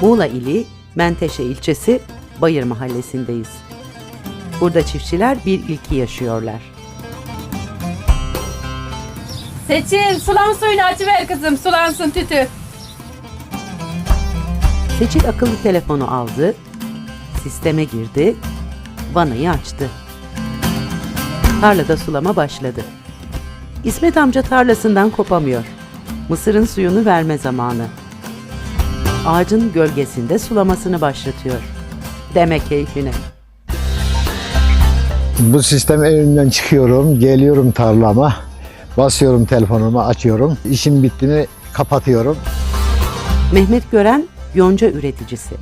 Muğla ili Menteşe ilçesi Bayır mahallesindeyiz. Burada çiftçiler bir ilki yaşıyorlar. Seçil sulan suyunu açıver kızım sulansın tütü. Seçil akıllı telefonu aldı, sisteme girdi, vanayı açtı. Tarlada sulama başladı. İsmet amca tarlasından kopamıyor. Mısırın suyunu verme zamanı. Ağacın gölgesinde sulamasını başlatıyor. Deme keyfine. Bu sistem evimden çıkıyorum, geliyorum tarlama, basıyorum telefonumu, açıyorum. İşim bitti mi kapatıyorum. Mehmet Gören yonca üreticisi.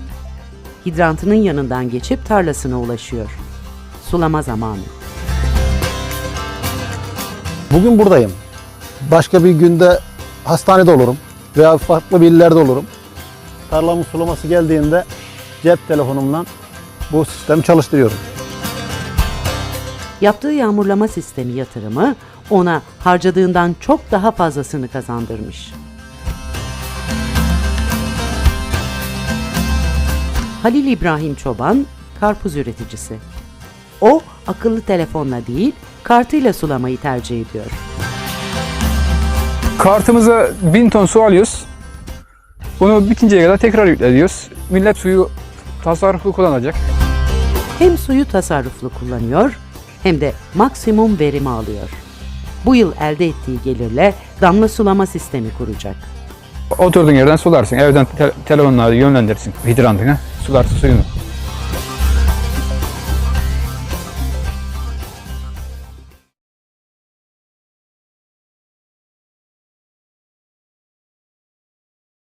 Hidrantının yanından geçip tarlasına ulaşıyor. Sulama zamanı. Bugün buradayım. Başka bir günde hastanede olurum veya farklı bir illerde olurum. Tarlamın sulaması geldiğinde cep telefonumdan bu sistemi çalıştırıyorum. Yaptığı yağmurlama sistemi yatırımı ona harcadığından çok daha fazlasını kazandırmış. Halil İbrahim Çoban karpuz üreticisi. O akıllı telefonla değil, kartıyla sulamayı tercih ediyor. Kartımıza 1000 ton su alıyoruz. Bunu bitinceye kadar tekrar yükleniyoruz. Millet suyu tasarruflu kullanacak. Hem suyu tasarruflu kullanıyor hem de maksimum verimi alıyor. Bu yıl elde ettiği gelirle damla sulama sistemi kuracak. Oturduğun yerden sularsın. Evden te- telefonla yönlendirsin hidrantına. Sularsın suyunu.